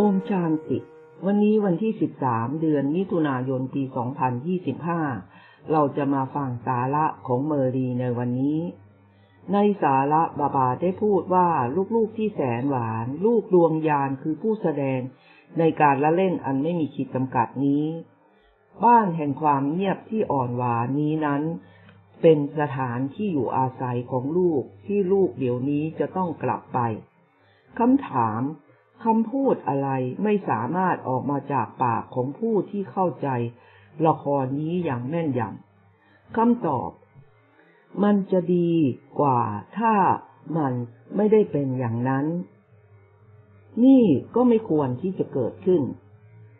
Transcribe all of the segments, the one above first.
โอฌานติ วันนี้วันที่ 13 เดือนมิถุนายน ปี 2025 เราจะมาฟังสาระของเมอรีในวันนี้ ในสาระบาบาได้พูดว่าลูกๆที่แสนหวาน ลูกดวงยานคือผู้แสดงในการละเล่นอันไม่มีขีดจำกัดนี้ บ้านแห่งความเงียบที่อ่อนหวานนี้นั้น เป็นสถานที่อยู่อาศัยของลูกที่ลูกเดี๋ยวนี้จะต้องกลับไปคำถาม คำพูดอะไรไม่สามารถออกมาจากปากของผู้ที่เข้าใจ ละครนี้อย่างแม่นยำคำตอบ มันจะดีกว่าถ้ามันไม่ได้เป็นอย่างนั้น นี่ก็ไม่ควรที่จะเกิดขึ้น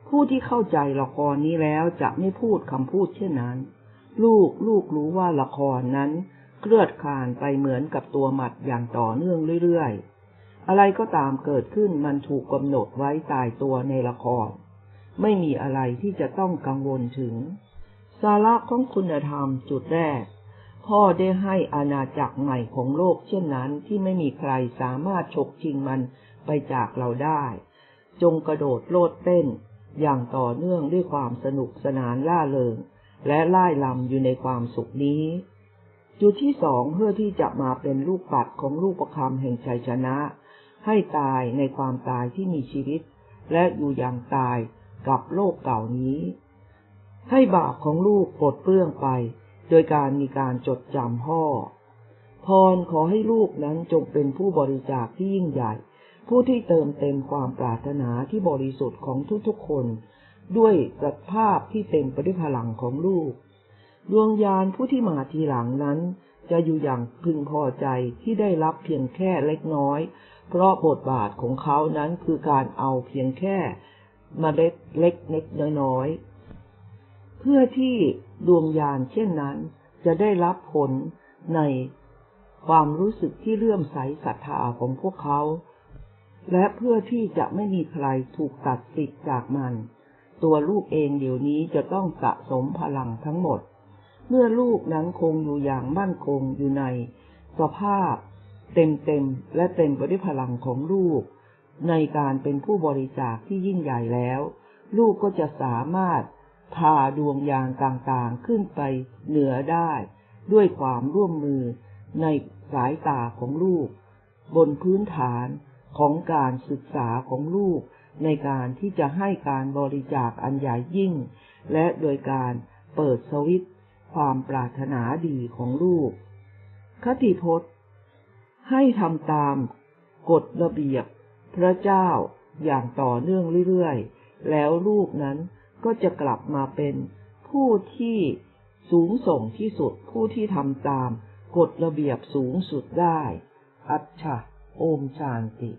ผู้ที่เข้าใจละครนี้แล้วจะไม่พูดคำพูดเช่นนั้น ลูกลูกรู้ว่าละครนั้นเคลื่อนคลานไปเหมือนกับตัวหมัดอย่างต่อเนื่องเรื่อยๆ อะไรก็ตามเกิดขึ้นมันถูกกำหนดไว้ตายตัวในละคร ไม่มีอะไรที่จะต้องกังวลถึง สาระของคุณธรรมจุดแรก พ่อได้ให้อาณาจักรใหม่ของโลกเช่นนั้นที่ไม่มีใครสามารถฉกชิงมันไปจากเราได้ จงกระโดดโลดเต้น อย่างต่อเนื่องด้วยความสนุกสนานล่าเริง และล่ายลำอยู่ในความสุขนี้ จุดที่สองเพื่อที่จะมาเป็นลูกปัดของลูกประคำแห่งชัยชนะ ให้ตายในความตายที่มีชีวิต และอยู่อย่างตายกับโลกเก่านี้ ให้บาปของลูกปลดเปลื้องไป โดยการมีการจดจำพ่อ พรขอให้ลูกนั้นจงเป็นผู้บริจาคที่ยิ่งใหญ่ ผู้ที่เติมเต็มความปรารถนาที่บริสุทธิ์ของทุกๆคน ด้วยสัภาพที่เต็มไปด้วยพลังของลูก ดวงยานผู้ที่มาทีหลังนั้นจะอยู่อย่างพึงพอใจที่ได้รับเพียงแค่เล็กน้อย เพราะบทบาทของเขานั้นคือการเอาเพียงแค่มเมล็ดเล็กเล็กน้อยๆเพื่อที่ดวงยานเช่นนั้น จะได้รับผลในความรู้สึกที่เลื่อมใสศรัทธาของพวกเขา และเพื่อที่จะไม่มีใครถูกตัดสิทธิ์จากมัน ตัวลูกเองเดี๋ยวนี้จะต้องสะสมพลังทั้งหมด เมื่อลูกนั้นคงอยู่อย่างมั่นคงอยู่ใน สภาพ เต็มๆและเต็มไปด้วยพลังของลูก ในการเป็นผู้บริจาคที่ยิ่งใหญ่แล้ว ลูกก็จะสามารถพาดวงยางต่างๆขึ้นไปเหนือได้ ด้วยความร่วมมือในสายตาของลูก บนพื้นฐานของการศึกษาของลูก ในการที่จะให้การบริจาคอันใหญ่ยิ่ง และโดยการเปิดสวิตความปรารถนาดีของลูก คติพจน์ ให้ทำตาม กฎระเบียบ พระเจ้าอย่างต่อเนื่องเรื่อยๆ แล้วลูกนั้นก็จะกลับมาเป็นผู้ที่สูงส่งที่สุดผู้ที่ทำตาม กฎระเบียบสูงสุดได้ อัจฉะโอมชานติ